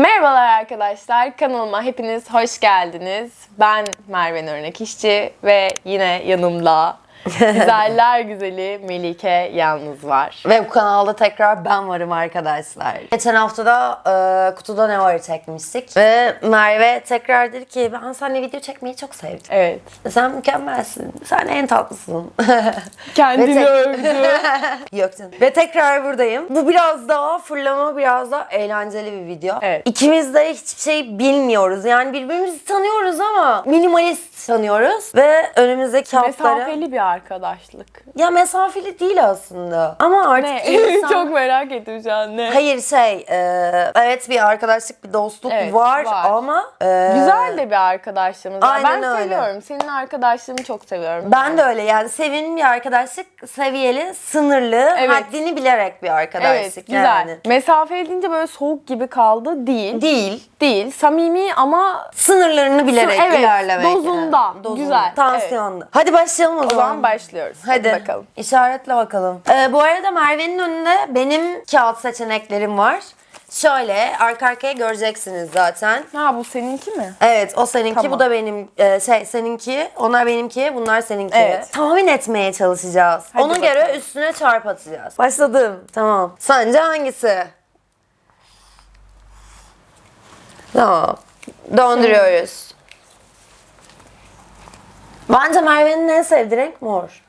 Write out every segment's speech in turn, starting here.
Merhabalar arkadaşlar, kanalıma hepiniz hoş geldiniz. Ben Merve Örnek İşçi ve yine yanımda güzeller güzeli Melike Yalnız var. Ve bu kanalda tekrar ben varım arkadaşlar. Geçen hafta da e, kutuda ne var çekmiştik. Ve Merve tekrar dedi ki ben seninle video çekmeyi çok sevdim. Evet, Sen mükemmelsin. Sen en tatlısın. kendini tek- övdü. Yok canım. Ve tekrar buradayım. Bu biraz daha fırlama, biraz daha eğlenceli bir video. Evet. İkimiz de hiçbir şey bilmiyoruz. Yani birbirimizi tanıyoruz ama minimalist tanıyoruz. Ve önümüzdeki haftalara... Mesafeli bir arkadaşlık. Ya mesafeli değil aslında. Ama artık Ne? insan... Çok merak ettim şu an ne? Hayır şey, e, evet bir arkadaşlık, bir dostluk Evet, var, var. ama... e, Güzel de bir arkadaşlığımız var. Aynen Ben öyle. seviyorum. Senin arkadaşlığını çok seviyorum. Ben de öyle yani sevimli bir arkadaşlık, seviyeli, sınırlı, Evet. haddini bilerek bir arkadaşlık Evet, güzel. yani. Mesafeli deyince böyle soğuk gibi kaldı. Değil. Değil, Değil. Samimi ama sınırlarını bilerek evet, ilerlemek. dozunda. yani. Güzel, Tansiyonda. Hadi başlayalım o, o zaman başlıyoruz. Hadi. bakalım. İşaretle bakalım. Ee, bu arada Merve'nin önünde benim kağıt seçeneklerim var. Şöyle arka arkaya göreceksiniz zaten. Ha bu seninki mi? Evet o seninki Tamam. bu da benim e, şey seninki onlar benimki bunlar seninki. Evet. Tahmin etmeye çalışacağız. Hadi Ona bakalım. göre üstüne çarp atacağız. Başladım. Tamam. Sence hangisi? Tamam. Döndürüyoruz. Bence Merve'nin en sevdiği renk mor.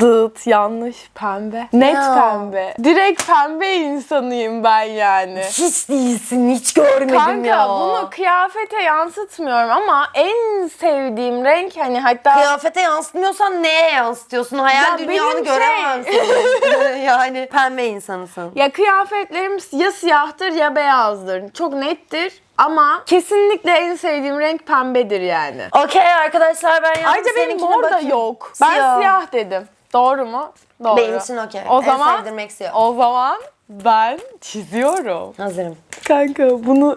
Dıt, yanlış, pembe. Net Ya. pembe. Direkt pembe insanıyım ben yani. Hiç değilsin, hiç görmedim Kanka ya. bunu kıyafete yansıtmıyorum ama en sevdiğim renk hani hatta Kıyafete yansıtmıyorsan neye yansıtıyorsun? Hayal Ya dünyanı benim göremem şey- yani pembe insanısın. ya kıyafetlerim ya siyahtır ya beyazdır. Çok nettir ama kesinlikle en sevdiğim renk pembedir yani. Okey arkadaşlar ben yaptım. Ayrıca benim Seninkine mor da bakayım. yok. Ben Siyah. siyah dedim. Doğru mu? Doğru. Benim için okey. O En zaman sevdiğim renk siyah. o zaman ben çiziyorum. Hazırım. Kanka bunu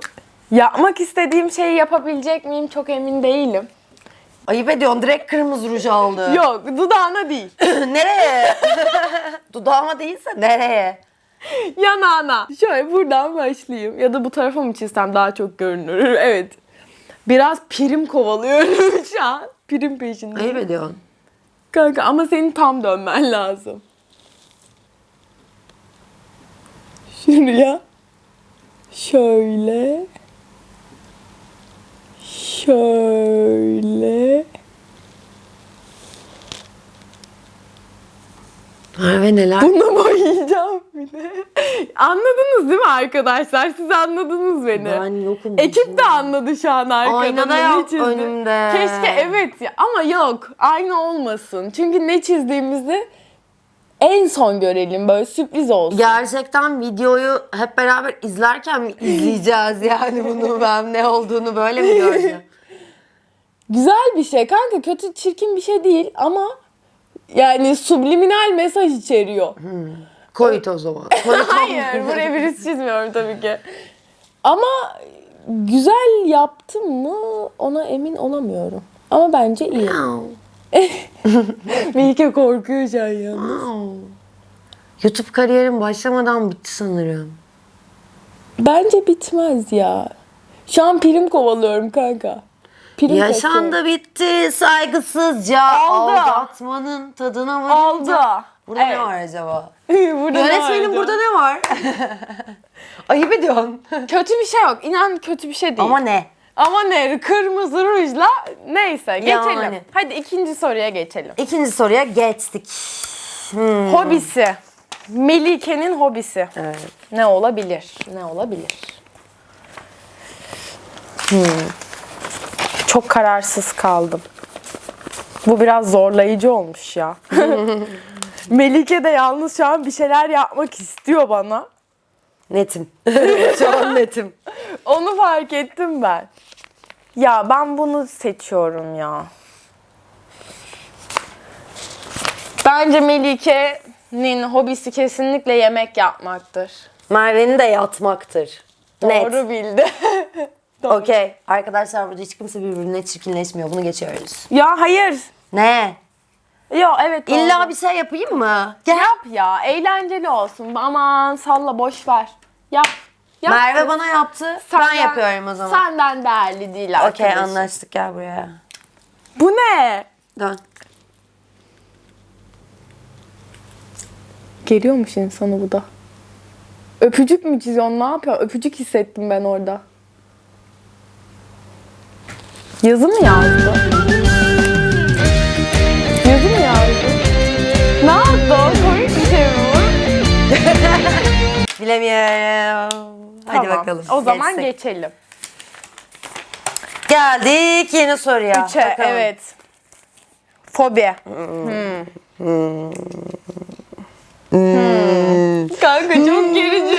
yapmak istediğim şeyi yapabilecek miyim çok emin değilim. Ayıp ediyorsun direkt kırmızı ruj aldı. Yok dudağına değil. nereye? Dudağıma değilse nereye? Yanağına. Şöyle buradan başlayayım. Ya da bu tarafa mı çizsem daha çok görünür. Evet. Biraz prim kovalıyorum şu an. Prim peşindeyim. Ayıp ediyorsun. Kanka ama senin tam dönmen lazım. Şuraya. Şöyle. Şöyle. Merve neler? Bunu boyayacağım bir de. Anladınız değil mi arkadaşlar? Siz anladınız beni. Ben yokum. Ekip de anladı şu an arkada. Aynada ne yok çizdi. önümde. Keşke evet ya ama yok. Aynı olmasın. Çünkü ne çizdiğimizi en son görelim. Böyle sürpriz olsun. Gerçekten videoyu hep beraber izlerken mi izleyeceğiz yani bunu ben ne olduğunu böyle mi göreceğim? Güzel bir şey kanka. Kötü çirkin bir şey değil ama yani subliminal mesaj içeriyor. Koyut o zaman. Koyut Hayır, buraya virüs çizmiyorum tabii ki. Ama güzel yaptım mı ona emin olamıyorum. Ama bence iyi. Melike korkuyor şu an yalnız. YouTube kariyerim başlamadan bitti sanırım. Bence bitmez ya. Şu an prim kovalıyorum kanka. Prim. Yaşandı bitti saygısızca Aldı. aldatmanın tadına Aldı. varınca. Burada Evet. ne var acaba? Burada ne Yönetmenim var burada ne var? Ayıp ediyorsun. Kötü bir şey yok. İnan kötü bir şey değil. Ama ne? Ama ne? Kırmızı rujla neyse geçelim. Yani. Hadi ikinci soruya geçelim. İkinci soruya geçtik. Hmm. Hobisi. Melike'nin hobisi. Evet. Ne olabilir? Ne olabilir? Çok kararsız kaldım. Bu biraz zorlayıcı olmuş ya. Melike de yalnız şu an bir şeyler yapmak istiyor bana. Netim. Şu an netim. Onu fark ettim ben. Ya ben bunu seçiyorum ya. Bence Melike'nin hobisi kesinlikle yemek yapmaktır. Merve'nin de yatmaktır. Net. Doğru bildi. Okey. Arkadaşlar burada hiç kimse birbirine çirkinleşmiyor. Bunu geçiyoruz. Ya hayır. Ne? Yo evet doğru. İlla bir şey yapayım mı? Gel. Yap ya eğlenceli olsun. Aman salla boş ver. Yap. Yaptın. Merve bana yaptı. ben Senden- yapıyorum o zaman. Senden değerli değil Okey arkadaşım. anlaştık gel buraya. Bu ne? Dön. Geliyormuş insanı bu da. Öpücük mü çiziyorsun? Ne yapıyor? Öpücük hissettim ben orada. Yazı mı yazdı? Yazı mı yazdı? Ne yaptı o? Komik bir şey mi bu? Bilemiyorum. Hadi Tamam, bakalım. O zaman Geçsek. geçelim. Geldik yeni soruya. Üçe, Bakalım. evet. Fobi. Hmm. Kanka çok gerici.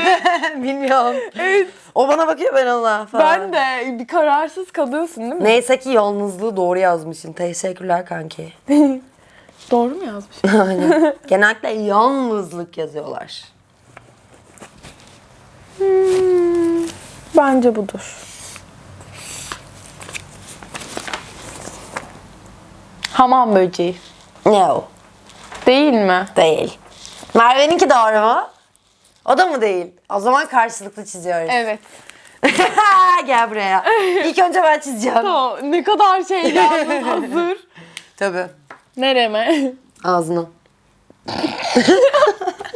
Bilmiyorum. evet. O bana bakıyor ben ona falan. Ben de bir kararsız kalıyorsun değil mi? Neyse ki yalnızlığı doğru yazmışsın. Teşekkürler kanki. Doğru mu yazmış? Aynen. Genellikle yalnızlık yazıyorlar. Hmm, bence budur. Hamam böceği. No. Değil mi? Değil. Merve'ninki doğru mu? O da mı değil? O zaman karşılıklı çiziyoruz. Evet. Gel buraya. İlk önce ben çizeceğim. Tamam. Ne kadar şey yalnız hazır. Tabii. Nereme? Ağzına.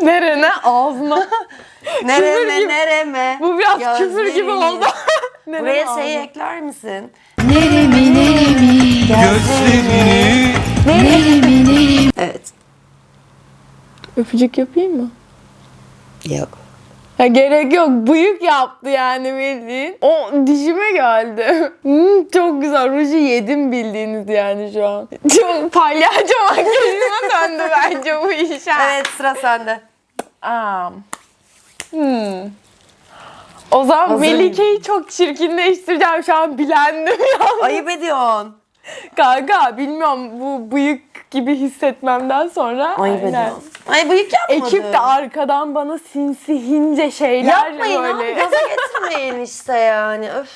Nerene? Ağzına. Nereme gibi. nereme. Bu biraz küfür gibi Gözlerimi. oldu. Buraya ağzına? şeyi ekler misin? Gözlerini Evet. Öpücük yapayım mı? Yok. Ya gerek yok. Bıyık yaptı yani bildiğin. O dişime geldi. Hmm, çok güzel. Ruju yedim bildiğiniz yani şu an. Çok palyaço makyajıma döndü bence bu iş. ha. Evet sıra sende. Aa. Hmm. O zaman Melike'yi çok çirkinleştireceğim şu an bilendim ya. Ayıp ediyorsun. Kanka bilmiyorum bu bıyık gibi hissetmemden sonra. Ayıp aynen. ediyorsun. Ay bıyık yapmadın. Ekip de arkadan bana sinsi hince şeyler Yapmayın abi böyle. gaza getirmeyin işte yani. Öf.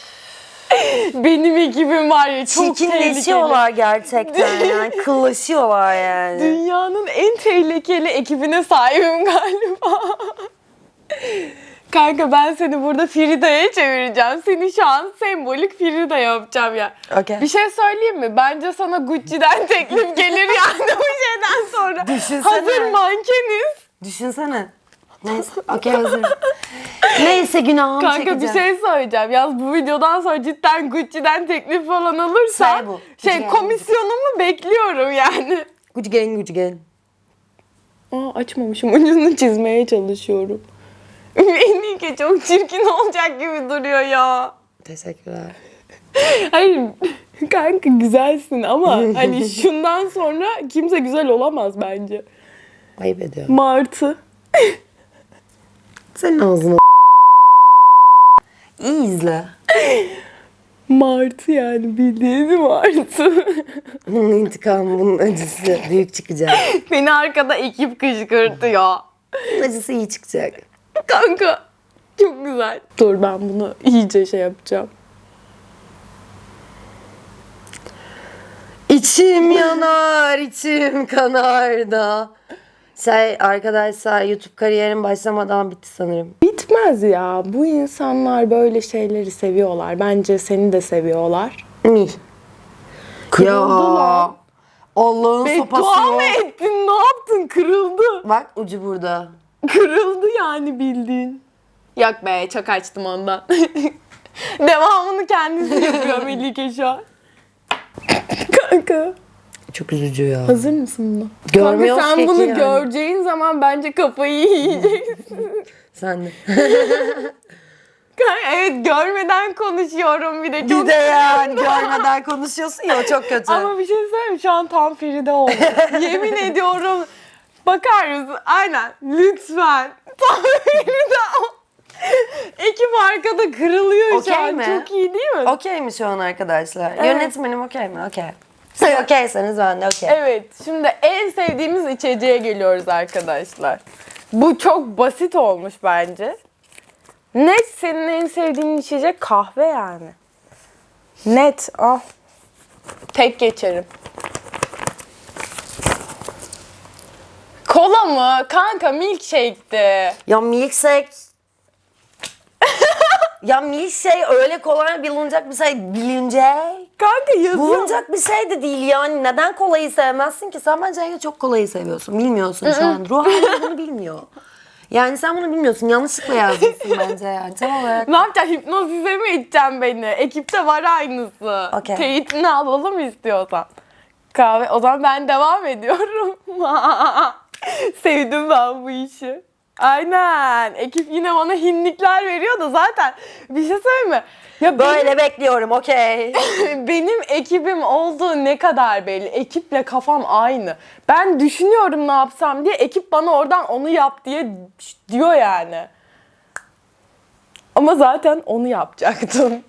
Benim ekibim var ya çok tehlikeli. Çirkinleşiyorlar gerçekten yani. Kıllaşıyorlar yani. Dünyanın en tehlikeli ekibine sahibim galiba. Kanka ben seni burada Frida'ya çevireceğim. Seni şu an sembolik Frida yapacağım ya. Okey. Bir şey söyleyeyim mi? Bence sana Gucci'den teklif gelir yani bu şeyden sonra. Düşünsene. Hazır mankeniz. Düşünsene. Neyse. Okey hazır. Neyse günahımı Kanka çekeceğim. bir şey söyleyeceğim. Yaz bu videodan sonra cidden Gucci'den teklif falan bu. şey Gucci komisyonumu bekliyorum yani. Gucci gang, Gucci gang. Aa açmamışım ucunu çizmeye çalışıyorum. Melike çok çirkin olacak gibi duruyor ya. Teşekkürler. Hayır kanka güzelsin ama hani şundan sonra kimse güzel olamaz bence. Ayıp ediyor. Martı. Senin ağzına İyi izle. Martı yani bildiğin martı. Bunun intikamı, bunun acısı büyük çıkacak. Beni arkada ekip kışkırtıyor. Bunun acısı iyi çıkacak. Kanka çok güzel. Dur ben bunu iyice şey yapacağım. İçim yanar, içim kanar da. Şey arkadaşlar YouTube kariyerim başlamadan bitti sanırım. Bitmez ya. Bu insanlar böyle şeyleri seviyorlar. Bence seni de seviyorlar. Mi? Kırıldı lan. Allah'ın sopası Beddua mı ettin? Ne yaptın? Kırıldı. Bak ucu burada. Kırıldı yani bildiğin. Yok be çok açtım ondan. Devamını kendisi yapıyor Melike şu an. Kanka. Çok üzücü ya. Hazır mısın buna? Görmüyoruz Kanka sen bunu yani. göreceğin zaman bence kafayı yiyeceksin. Sen de. Kanka, evet görmeden konuşuyorum bir de çok... Bir de yani görmeden konuşuyorsun ya çok kötü. Ama bir şey söyleyeyim? Şu an tam Feride oldu. Yemin ediyorum. Bakar mısın? Aynen. Lütfen. Ol. Ekip arkada kırılıyor şu Okey an. mi? Çok iyi değil mi? Okey mi şu an arkadaşlar? Evet. Yönetmenim okey mi? Okey. Siz okeyseniz ben de okey. Evet. Şimdi en sevdiğimiz içeceğe geliyoruz arkadaşlar. Bu çok basit olmuş bence. Net senin en sevdiğin içecek kahve yani. Net. Al. Tek geçerim. Kola mı? Kanka milkshake'ti. Ya milkshake Ya milkshake öyle kolay bulunacak bir şey. Bilinecek. Kanka yazıyor. Bulunacak bir şey de değil yani. Neden kolayı sevmezsin ki? Sen bence Ege çok kolayı seviyorsun. Bilmiyorsun şu an. Ruh halin bunu bilmiyor. Yani sen bunu bilmiyorsun. Yanlışlıkla yazmışsın bence yani. Tam olarak. Ne yapacaksın? Hipnotize mi edeceksin beni? Ekipte var aynısı. Okey. Teyitini alalım istiyorsan. Kahve. O zaman ben devam ediyorum. Sevdim ben bu işi. Aynen. Ekip yine bana hinlikler veriyor da zaten bir şey söyleyeyim mi? Ya benim, Böyle bekliyorum okey. benim ekibim olduğu ne kadar belli. Ekiple kafam aynı. Ben düşünüyorum ne yapsam diye. Ekip bana oradan onu yap diye diyor yani. Ama zaten onu yapacaktım.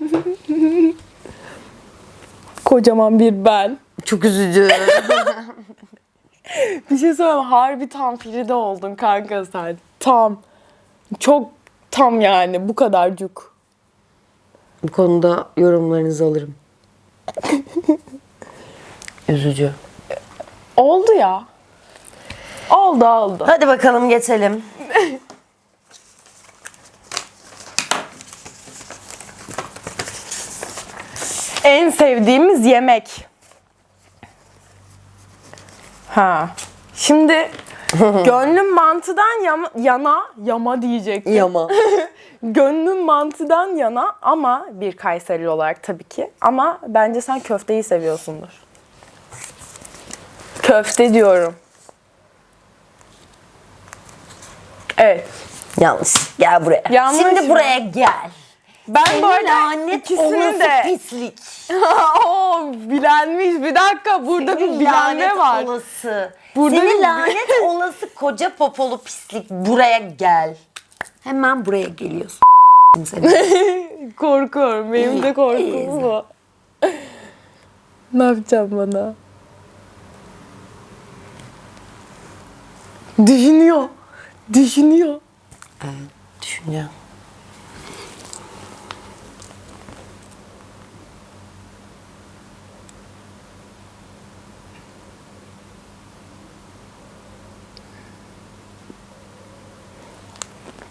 Kocaman bir ben. Çok üzücü. Bir şey söyleyeyim harbi tam Fride oldun kanka sen. Tam. Çok tam yani bu kadarcık. Bu konuda yorumlarınızı alırım. üzücü. Oldu ya. Oldu oldu. Hadi bakalım geçelim. En sevdiğimiz yemek. Ha. Şimdi gönlüm mantıdan yama- yana, yama diyecektim. Yama. Gönlüm mantıdan yana ama bir Kayseri olarak tabii ki. Ama bence sen köfteyi seviyorsundur. Köfte diyorum. Evet. Yanlış. Gel buraya. Yanlış Şimdi mı? buraya gel. Ben Senin bu arada lanet ikisini olası de... pislik. Oo, bilenmiş. Bir dakika burada bir Senin bilenme lanet var. olası. Burada Senin bir- lanet olası koca popolu pislik. Buraya gel. Hemen buraya geliyorsun. Seni. Korkuyorum. Benim de İyi, korkum iyi. bu. ne yapacağım bana? Düşünüyor. Düşünüyor. evet,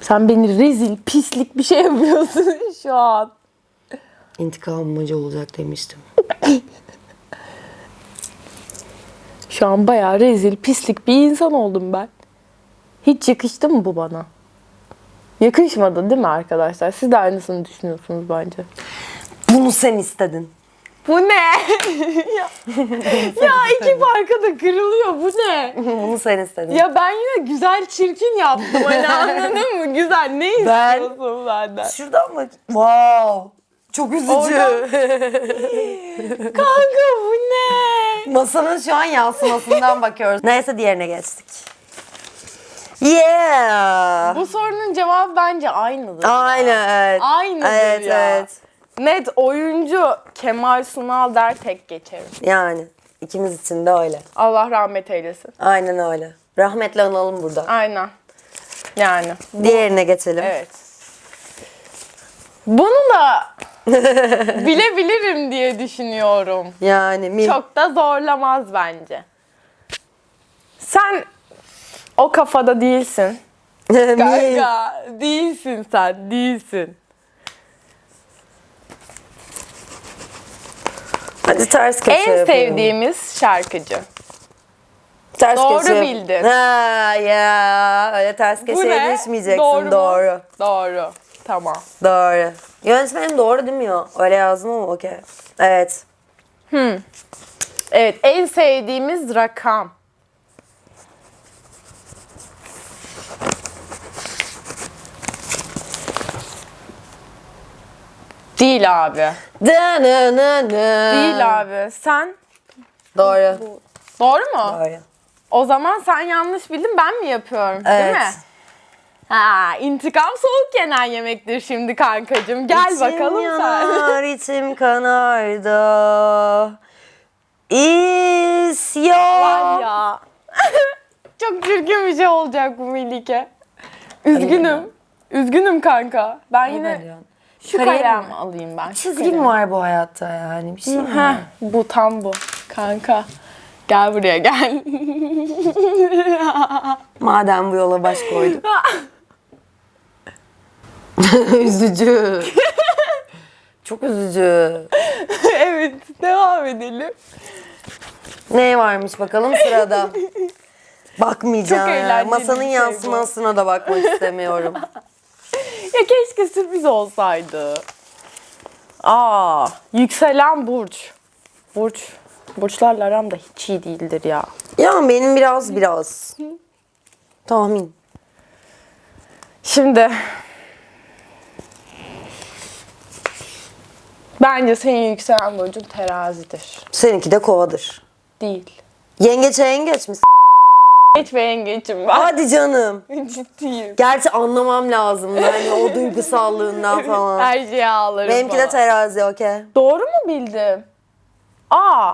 Sen beni rezil, pislik bir şey yapıyorsun şu an. İntikam amacı olacak demiştim. Şu an bayağı rezil, pislik bir insan oldum ben. Hiç yakıştı mı bu bana? Yakışmadı değil mi arkadaşlar? Siz de aynısını düşünüyorsunuz bence. Bunu sen istedin. Bu ne? ya, ya ekip arkada kırılıyor. Bu ne? Bunu sen istedin. Ya ben yine güzel çirkin yaptım. Hani anladın mı? Güzel. Ne Ben- istiyorsun benden? Şuradan bak. Wow. Çok üzücü. Oradan- Kanka bu ne? Masanın şu an yansımasından bakıyoruz. Neyse diğerine geçtik. Yeah. Bu sorunun cevabı bence aynıdır. Aynı evet. Aynıdır evet, ya. Evet Net oyuncu Kemal Sunal der tek geçerim. Yani ikimiz için de öyle. Allah rahmet eylesin. Aynen öyle. Rahmetle analım burada. Aynen. Yani. Diğerine geçelim. Evet. Bunu da bilebilirim diye düşünüyorum. Yani mi? Çok da zorlamaz bence. Sen o kafada değilsin. mi? Kanka değilsin sen değilsin. Hadi ters köşe En yapalım. sevdiğimiz şarkıcı. Ters Doğru köşe bildin. Ha ya öyle ters Bu köşeye ne? düşmeyeceksin. Doğru Doğru. Doğru. Tamam. Doğru. Yönetmenim doğru değil mi ya? Öyle yazdım ama okey. Evet. Evet en sevdiğimiz rakam. Değil abi. Değil abi. Sen Doğru. doğru mu? Doğru. O zaman sen yanlış bildin ben mi yapıyorum? Değil Evet. mi? Ha, intikam soğuk yenen yemektir şimdi kankacığım. Gel İçim bakalım sen. yanar, içim kanar da. İsyan. Var ya. Çok çirkin bir şey olacak bu Melike. Üzgünüm. Üzgünüm kanka. Ben yine veriyorsun? Şu kalem mi? alayım ben. Çizgi mi var bu hayatta yani? Bir şey mi? var? Heh, bu tam bu. Kanka. Gel buraya gel. Madem bu yola baş koyduk. üzücü. Çok üzücü. evet devam edelim. Ne varmış bakalım sırada. Bakmayacağım. Çok ya. eğlenceli Masanın şey bu. yansımasına da bakmak istemiyorum. Ya keşke sürpriz olsaydı. Aa, yükselen burç. Burç. Burçlarla aram da hiç iyi değildir ya. ya benim biraz biraz. Tahmin. Şimdi Bence senin yükselen burcun terazidir. Seninki de kovadır. Değil. Yengeçe yengeç mi? Geç ve yengeçim ben. Hadi canım. Ciddiyim. Gerçi anlamam lazım. Yani o duygusallığından falan. Her şeye ağlarım Benimki de falan. terazi okey. Doğru mu bildim? Aa,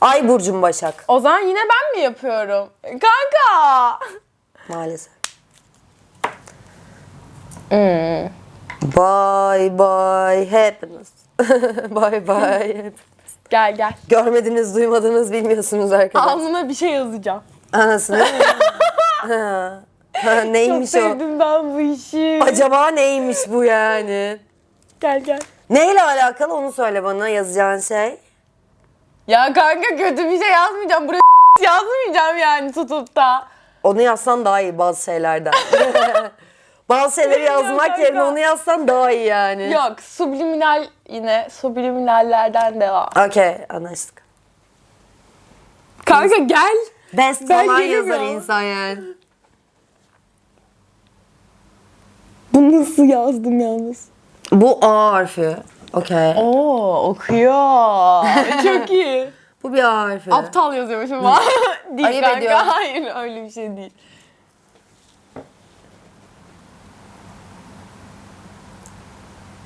Ay burcum Başak. o zaman yine ben mi yapıyorum? Kanka! Maalesef. Hmm. Bye bye happiness. bye bye. Gel gel. Görmediniz, duymadınız, bilmiyorsunuz arkadaşlar. Alnına bir şey yazacağım. Anasını. ha. Ha, Çok neymiş o? sevdim ben bu işi. Acaba neymiş bu yani? Gel gel. Neyle alakalı onu söyle bana yazacağın şey. Ya kanka kötü bir şey yazmayacağım. Buraya yazmayacağım yani tutup da. Onu yazsan daha iyi bazı şeylerden. bazı şeyleri Bilmiyorum yazmak kanka. yerine onu yazsan daha iyi yani. Yok subliminal yine subliminallerden devam. Okey anlaştık. Kanka gel. Best Ben falan yazar insan yani. Bu nasıl yazdım yalnız? Bu A harfi. Okey. Oo okuyor. Çok iyi. Bu bir A harfi. Aptal yazıyormuşum ama. değil Ayıp kanka. ediyorum. Hayır öyle bir şey değil.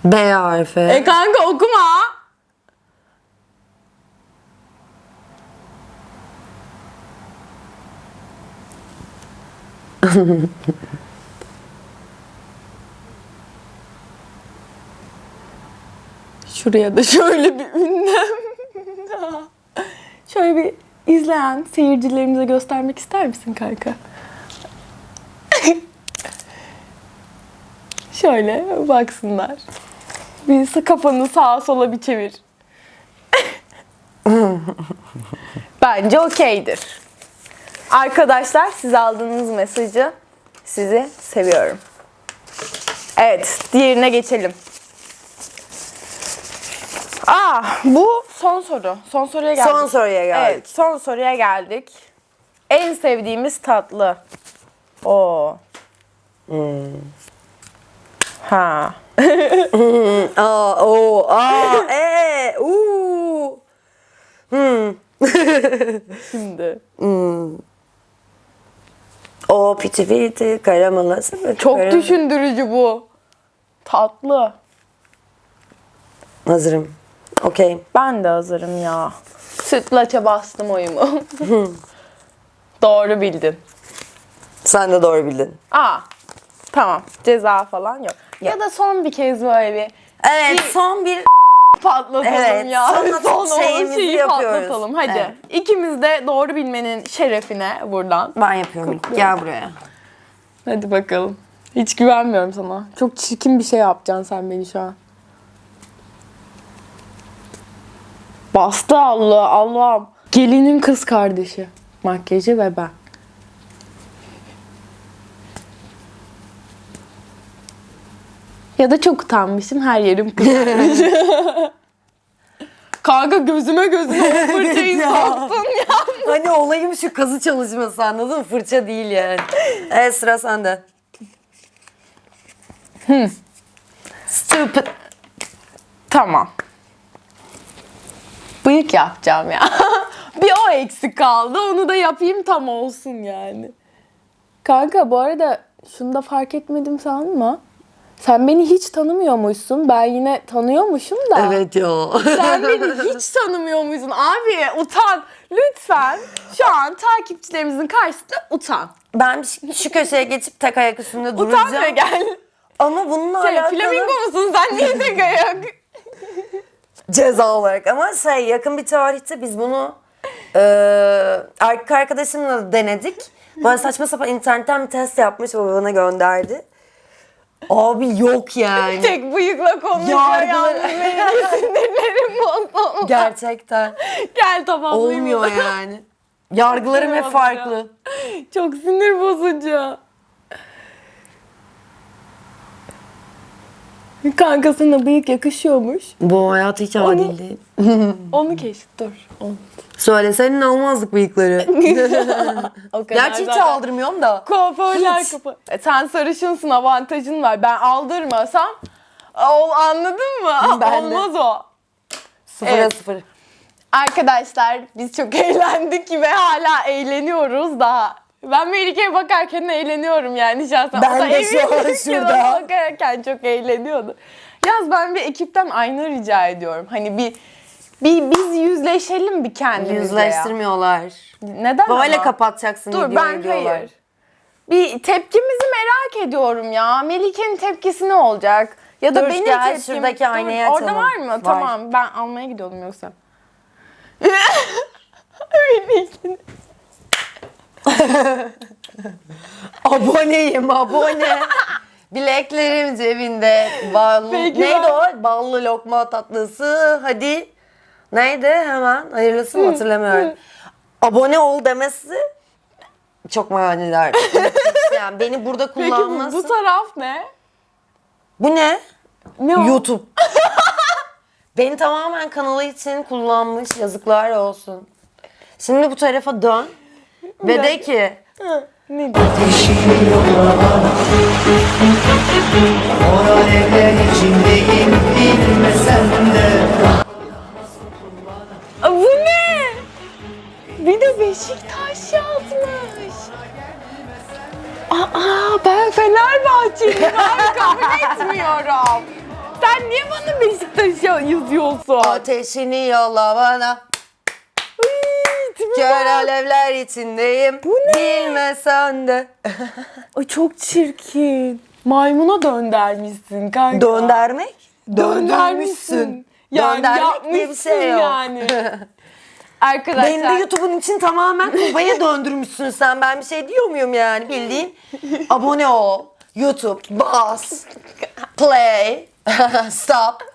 B harfi. E kanka okuma. Şuraya da şöyle bir ünlem. şöyle bir izleyen seyircilerimize göstermek ister misin kanka? şöyle baksınlar. Bir kafanı sağa sola bir çevir. Bence okeydir. Arkadaşlar siz aldığınız mesajı sizi seviyorum. Evet, diğerine geçelim. Aa, bu son soru. Son soruya geldik. Son soruya geldik. Evet, son soruya geldik. En sevdiğimiz tatlı. Oo. Hmm. Ha. A, O, A, E, U. Hmm. Şimdi. O piti piti Çok karam- düşündürücü bu. Tatlı. Hazırım. Okey. Ben de hazırım ya. Sütlaça bastım oyumu. Doğru bildin. Sen de doğru bildin. Aa, tamam. Ceza falan yok. Ya da son bir kez böyle bir Evet son bir patlatalım Evet, ya. son şeyimizi şeyi yapıyoruz. patlatalım. Hadi. Evet. İkimiz de doğru bilmenin şerefine buradan. ben yapıyorum. Gel buraya. Hadi bakalım. Hiç güvenmiyorum sana. Çok çirkin bir şey yapacaksın sen beni şu an. Bastı Allah Allah'ım. Gelinin kız kardeşi. Makyajı ve ben. Ya da çok utanmışım her yerim kızarmış. Kanka gözüme gözüme fırçayı Ya. soktun ya. Hani olayım şu kazı çalışması anladın mı? Fırça değil yani. Evet sıra sende. Stupid. Tamam. Bıyık yapacağım ya. bir o eksik kaldı. Onu da yapayım tam olsun yani. Kanka bu arada şunu da fark etmedim sanma. Sen beni hiç tanımıyormuşsun. Ben yine tanıyormuşum da. Evet ya. Sen beni hiç tanımıyormuşsun. Abi utan. Lütfen şu an takipçilerimizin karşısında utan. Ben şu şu köşeye geçip tek ayak üstünde Utan ve duracağım. gel. Ama bununla Şey, alakalı flamingo musun sen? Niye tek ayak? ceza olarak. Ama şey yakın bir tarihte biz bunu e, erkek arkadaşımla denedik. Bana saçma sapan internetten bir test yapmış ve bana gönderdi. Abi yok yani. Tek bıyıkla konuşuyor Yargılar- yalnız benim sinirlerim bozuldu. Gerçekten. Gel tamamlayayım. Olmuyor yani. Yargılarım hep farklı. Çok sinir bozucu. Kankasına bıyık yakışıyormuş. Bu hayat hiç Onu- adil değil. Onu keşf. Dur. Onu. Söylesenin almazdık bıyıkları. O kadar Gerçi hiç zaten- aldırmıyorum da. Kuaförler Hiç. kapı. E, sen sarışınsın avantajın var. Ben aldırmasam ol, anladın mı? Ben de. Olmaz o. Sıfıra Evet. sıfır. Arkadaşlar biz çok eğlendik ve hala eğleniyoruz daha. Ben Melike'ye bakarken eğleniyorum yani şahsen. Ben O da de şu an şurada. bakarken çok eğleniyordu. Yaz ben bir ekipten ayna rica ediyorum. Hani bir bir biz yüzleşelim bir kendimizle ya. Yüzleştirmiyorlar. Neden Böyle ama? kapatacaksın Dur videoyu ben diyorlar. hayır. Bir tepkimizi merak ediyorum ya. Melike'nin tepkisi ne olacak? Ya da Dur, benim gel tepkim. şuradaki Dur, aynayı Orada var mı? Var. Tamam ben almaya gidiyordum yoksa. Melike'nin. Aboneyim abone. Bileklerim cebinde. Ballı, Peki neydi ben- o? Ballı lokma tatlısı. Hadi. Neydi hemen? Hayırlısı mı hatırlamıyorum. Abone ol demesi çok manidar. yani beni burada Peki bu, kullanması. bu taraf ne? Bu ne? Ne o? YouTube. Beni tamamen kanalı için kullanmış. Yazıklar olsun. Şimdi bu tarafa dön. Ve de ki Ne diyor? O alevler içindeyim bilmesem de Aa, Bu ne? Bir de Beşiktaş yazmış. Aa ben Fenerbahçeliyim ben kabul etmiyorum. Sen niye bana Beşiktaş ya- yazıyorsun? ateşini yolla bana. Uy, tipe Kör bak. alevler içindeyim. Bu ne? Bilmesen de. Ay çok çirkin. Maymuna döndermişsin kanka. Döndermek? Döndermişsin. Yani Döndermek diye bir şey yapmışsın yok. yani. Arkadaşlar. Beni de YouTube'un için tamamen kupaya döndürmüşsün sen. Ben bir şey diyor muyum yani bildiğin? Abone ol. YouTube. Bas. Play. Stop.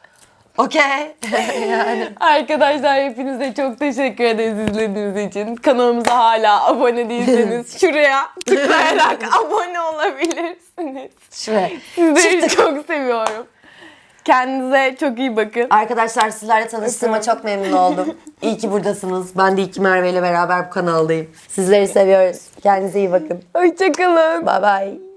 Okey. yani. Arkadaşlar hepinize çok teşekkür ederiz izlediğiniz için. Kanalımıza hala abone değilseniz şuraya tıklayarak abone olabilirsiniz. Şuraya. Sizleri çok seviyorum. Kendinize çok iyi bakın. Arkadaşlar sizlerle tanıştığıma çok memnun oldum. İyi ki buradasınız. Ben de iyi ki Merve ile beraber bu kanaldayım. Sizleri seviyoruz. Kendinize iyi bakın. Hoşçakalın. Bye bye.